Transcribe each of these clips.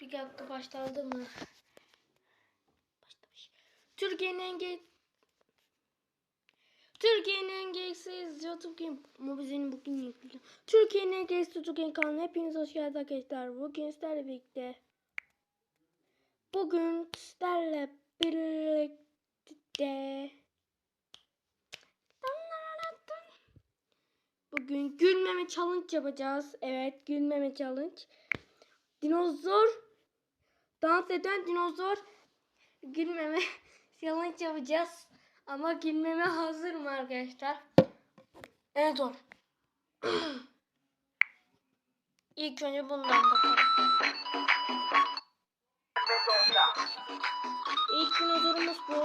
Bir dakika başladı mı? Başlamış. Türkiye'nin en ge- Türkiye'nin en gereksiz YouTube Game Mobize'nin bugün yüklü. Türkiye'nin en gereksiz YouTube kanalına hepiniz hoş geldiniz arkadaşlar. Bugün sizlerle birlikte Bugün sizlerle birlikte Bugün gülmeme challenge yapacağız. Evet gülmeme challenge. Dinozor dans eden dinozor gülmeme challenge yapacağız. Ama gülmeme hazır mı arkadaşlar? En zor. İlk önce bundan bakalım. İlk dinozorumuz bu.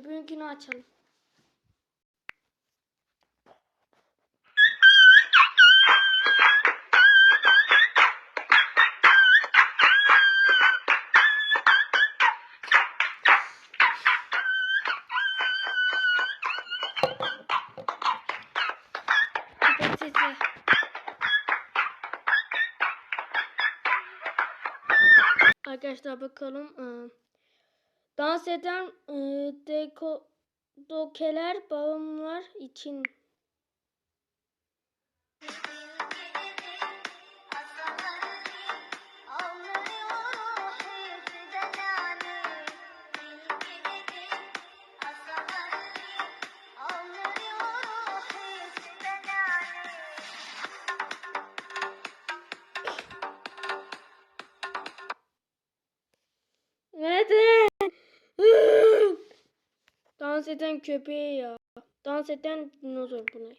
Öbürünkünü açalım. Arkadaşlar bakalım. Dans eden e, deko, dokeler bağımlılar için. Dans eden köpeği ya. Dans eden dinozor bu ne?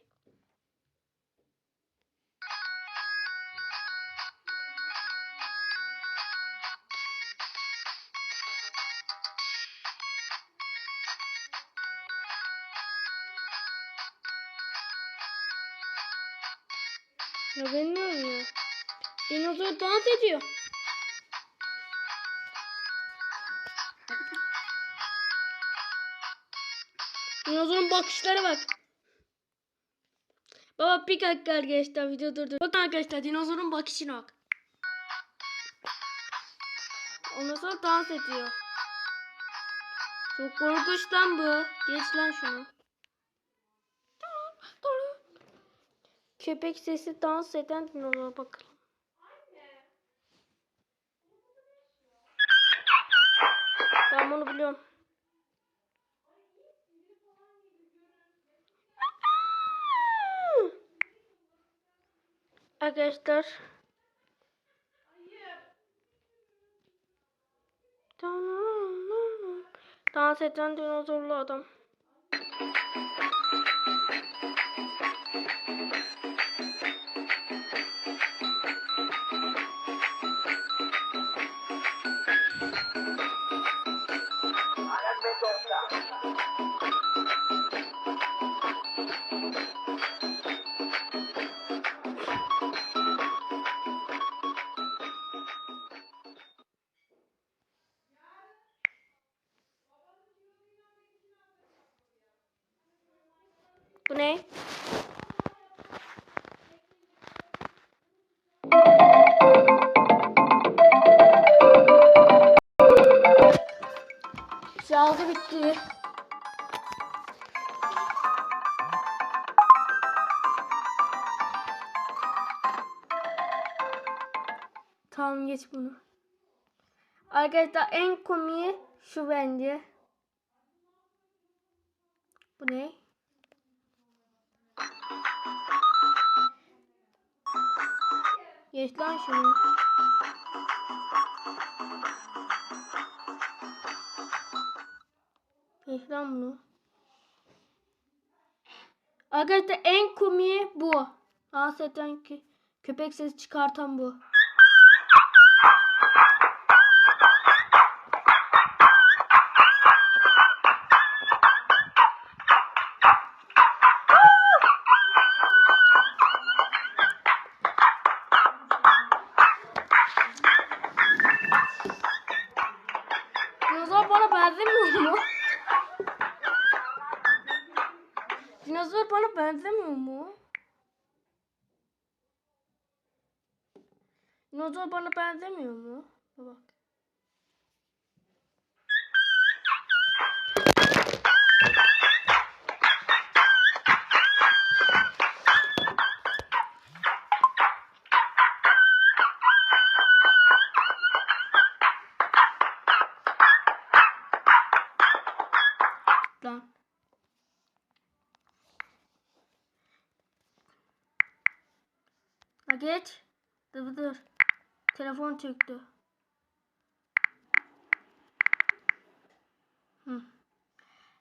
Ya ben ne oluyor? Dinozor dans ediyor. Dinozorun bakışlara bak. Baba bir dakika arkadaşlar video durdur. Bakın arkadaşlar dinozorun bakışına bak. Ondan sonra dans ediyor. Çok korkunç lan bu. Geç lan şunu. Köpek sesi dans eden dinozor bakalım. Ben bunu biliyorum. Arkadaşlar. Dans eden dinozorlu adam. Bu ne? Şarjı bitti. Tamam geç bunu. Arkadaşlar en komiği şu bence. Bu ne? Geç lan şunu. Geç lan bunu. Arkadaşlar en komiği bu. Dans eden köpek sesi çıkartan bu. pano panda, meu. Não tô pano panda, meu amor. Done. Geç. Dur dur. Telefon çöktü.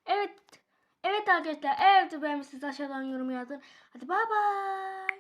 Evet. Evet arkadaşlar. Eğer beğenmişsiniz aşağıdan yorum yazın. Hadi bay bay.